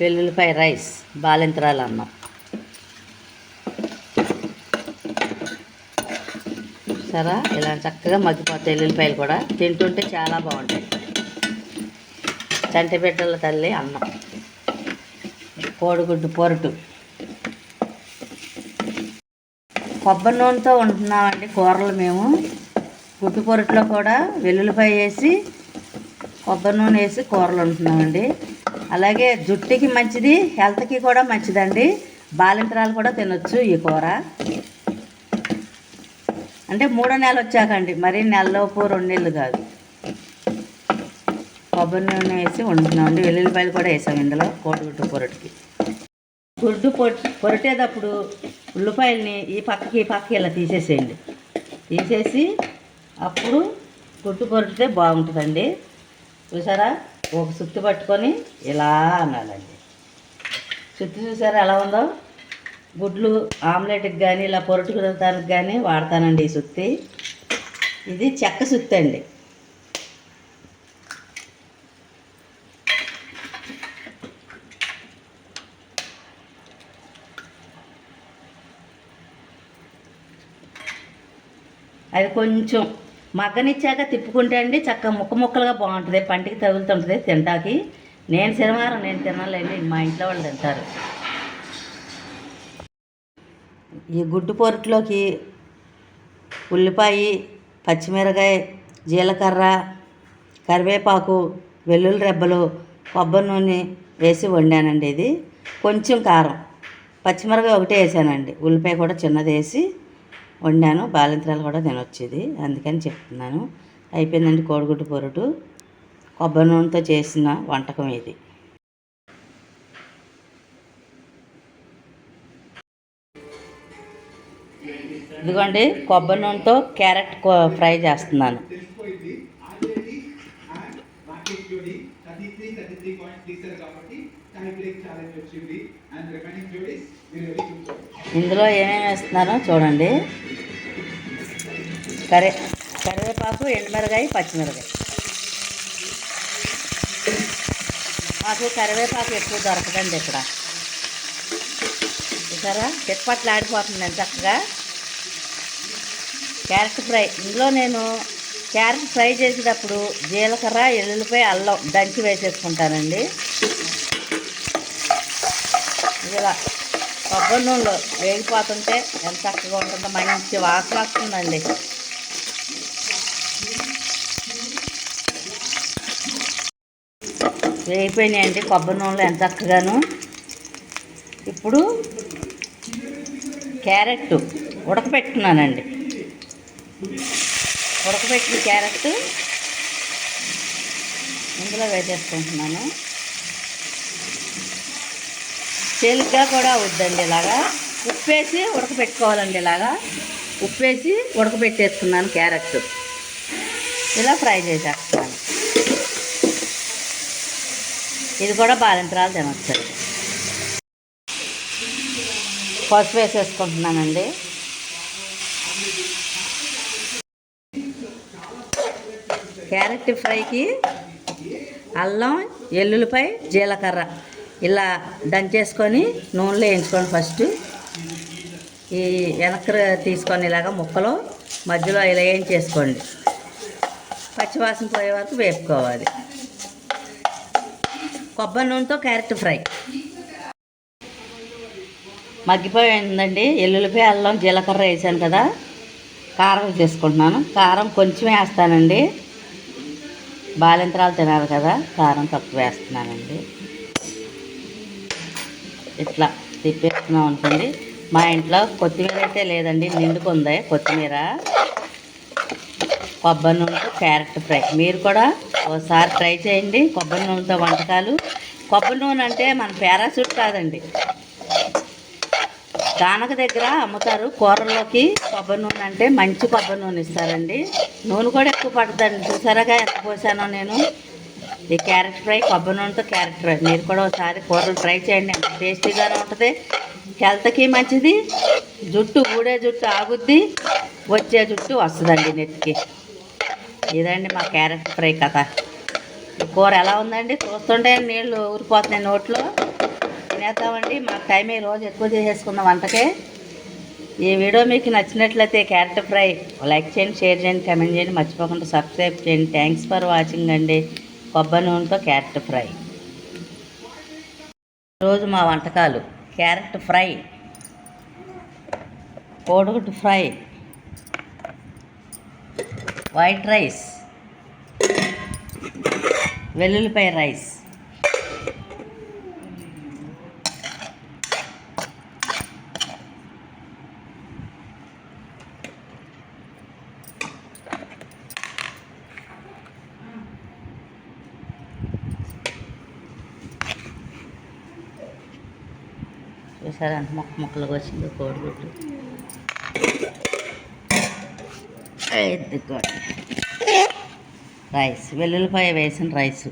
వెల్లుల్లిపాయ రైస్ బాలింతరాలు అన్నం సరా ఇలా చక్కగా మగ్గిపోతాయి వెల్లుల్లిపాయలు కూడా. తింటుంటే చాలా బాగుంటాయి. చంటిబిడ్డల తల్లి అన్నం కోడిగుడ్డు పొరటు. కొబ్బరి నూనెతో ఉంటున్నామండి కూరలు మేము. గుడ్డు పొరట్లో కూడా వెల్లుల్లిపాయ వేసి కొబ్బరి నూనె వేసి కూరలు ఉంటున్నామండి అలాగే జుట్టుకి మంచిది హెల్త్కి కూడా మంచిదండి. బాలింతరాలు కూడా తినొచ్చు ఈ కూర. అంటే మూడో నెల వచ్చాకండి మరి నెలలోపు రెండు నెలలు కాదు. కొబ్బరి నూనె వేసి వండుతున్నామండి వెల్లుల్లిపాయలు కూడా వేసాం ఇందులో కోడిగుడ్డు పొరటికి. గుడ్డు పొట్టి పొరటేటప్పుడు ఉల్లిపాయల్ని ఈ పక్కకి ఈ పక్కకి ఇలా తీసేసేయండి. తీసేసి అప్పుడు గుడ్డు పొరటితే బాగుంటుందండి. చూసారా? ఒక సుత్తి పట్టుకొని ఇలా అనాలండి. సుత్తి చూసారా ఎలా ఉందో? గుడ్లు ఆమ్లెట్కి కానీ ఇలా పొరటుకుదానికి కానీ వాడతానండి ఈ సుత్తి. ఇది చెక్క సుత్తి అండి. అది కొంచెం మగ్గనిచ్చాక తిప్పుకుంటే అండి చక్కగా ముక్క ముక్కలుగా బాగుంటుంది. పంటికి తగులుతుంటుంది తింటాకి నేను శనివారం నేను తినాలండి. మా ఇంట్లో వాళ్ళు తింటారు. ఈ గుడ్డు పొరట్లోకి ఉల్లిపాయ పచ్చిమిరకాయ జీలకర్ర కరివేపాకు వెల్లుల్లి రెబ్బలు కొబ్బరి నూనె వేసి వండానండి ఇది. కొంచెం కారం. పచ్చిమిరకాయ ఒకటే వేసానండి. ఉల్లిపాయ కూడా చిన్నది వేసి వండాను. బాలింతరాలు కూడా తినొచ్చేది. అందుకని చెప్తున్నాను. అయిపోయిందండి కోడిగుడ్డు పొరుటు. కొబ్బరి నూనెతో చేసిన వంటకం ఇది. ఇదిగోండి కొబ్బరి నూనెతో క్యారెట్ ఫ్రై చేస్తున్నాను. ఇందులో ఏమేమి వేస్తున్నారో చూడండి. కరే కరివేపాకు ఎండుమిరకాయ పచ్చిమిరకాయ మాకు కరివేపాకు ఎక్కువ దొరకదండి ఇక్కడ. చూసారా? చిట్పట్లు ఆడిపోతుందండి చక్కగా. Carrot fry. ఇందులో నేను క్యారెట్ ఫ్రై చేసేటప్పుడు జీలకర్ర ఎల్లుల్లిపై అల్లం దంచి వేసేసుకుంటానండి. ఇలా కొబ్బరి నూనెలో వేగిపోతుంటే ఎంత చక్కగా ఉంటుందో మంచి వాసన వస్తుందండి. వేగిపోయినాయండి కొబ్బరి నూనెలో ఎంత చక్కగాను. ఇప్పుడు క్యారెట్ ఉడకపెట్టుకున్నానండి. ఉడకపెట్టిన క్యారెట్ ఇందులో వేసేసుకుంటున్నాను. తేలిగ్గా కూడా అవుద్దండి ఇలాగా. ఉప్పేసి ఉడకపెట్టుకోవాలండి ఇలాగా. ఉప్పేసి ఉడకపెట్టేసుకున్నాను క్యారెట్. ఇలా ఫ్రై చేసేస్తున్నాను. ఇది కూడా బాలింతరాలు తినవచ్చు పసుపు వేసేసుకుంటున్నానండి. క్యారెట్ ఫ్రైకి అల్లం ఎల్లుల్లిపాయ జీలకర్ర. ఇలా దంచేసుకొని నూనెలో వేయించుకోండి ఫస్ట్. ఈ వెనక్కి తీసుకొని ఇలాగ ముక్కలు మధ్యలో ఇలా వేయించేసుకోండి. పచ్చివాసన పోయే వరకు వేపుకోవాలి. కొబ్బరి నూనెతో క్యారెట్ ఫ్రై. మగ్గిపోయిందండి ఎల్లుల్లిపాయ అల్లం జీలకర్ర వేసాను కదా. కారం చేసుకుంటున్నాను కారం కొంచెం వేస్తానండి. బాలింతరాలు తినాలి కదా. కారం తక్కువ వేస్తున్నానండి. ఇట్లా తిప్పేస్తున్నాం అనుకోండి. మా ఇంట్లో కొత్తిమీర అయితే లేదండి. నిండుకుంది కొత్తిమీర. కొబ్బరి నూనెతో క్యారెట్ ఫ్రై. మీరు కూడా ఒకసారి ట్రై చేయండి. కొబ్బరి నూనెతో వంటకాలు. కొబ్బరి నూనె అంటే మన పారాసూట్ కాదండి. గానక దగ్గర అమ్ముతారు. కూరల్లోకి కొబ్బరి నూనె అంటే మంచి కొబ్బరి నూనె ఇస్తారండి. నూనె కూడా ఎక్కువ పడుతుందండి. చూసారాగా ఎంత పోసానో నేను. ఈ క్యారెట్ ఫ్రై కొబ్బరి నూనెతో క్యారెట్ ఫ్రై. మీరు కూడా ఒకసారి కూరలు ట్రై చేయండి. ఎంత టేస్టీగానే ఉంటుంది. హెల్త్కి మంచిది. జుట్టు ఊడే జుట్టు ఆగుద్ది. వచ్చే జుట్టు వస్తుందండి నెత్తికి. ఇదండి మా క్యారెట్ ఫ్రై కథ. ఈ కూర ఎలా ఉందండి? చూస్తుంటే నీళ్ళు ఊరిపోతున్నాయి నోట్లో. తినేద్దామండి. మాకు టైం ఈ రోజు ఎక్కువ చేసేసుకుందాం వంటకే ఈ వీడియో మీకు నచ్చినట్లయితే క్యారెట్ ఫ్రై లైక్ చేయండి షేర్ చేయండి కమెంట్ చేయండి. మర్చిపోకుండా సబ్స్క్రైబ్ చేయండి. థ్యాంక్స్ ఫర్ వాచింగ్ అండి. కొబ్బరి నూనెతో క్యారెట్ ఫ్రై. రోజు మా వంటకాలు క్యారెట్ ఫ్రై కోడిగుడ్డు ఫ్రై వైట్ రైస్ వెల్లుల్లిపాయ రైస్. చూసారా మొక్క మొక్కలుగా వచ్చింది కోడిగుడ్డు ఇదిగోండి రైస్ వెల్లుల్లిపాయ వేసిన రైసు.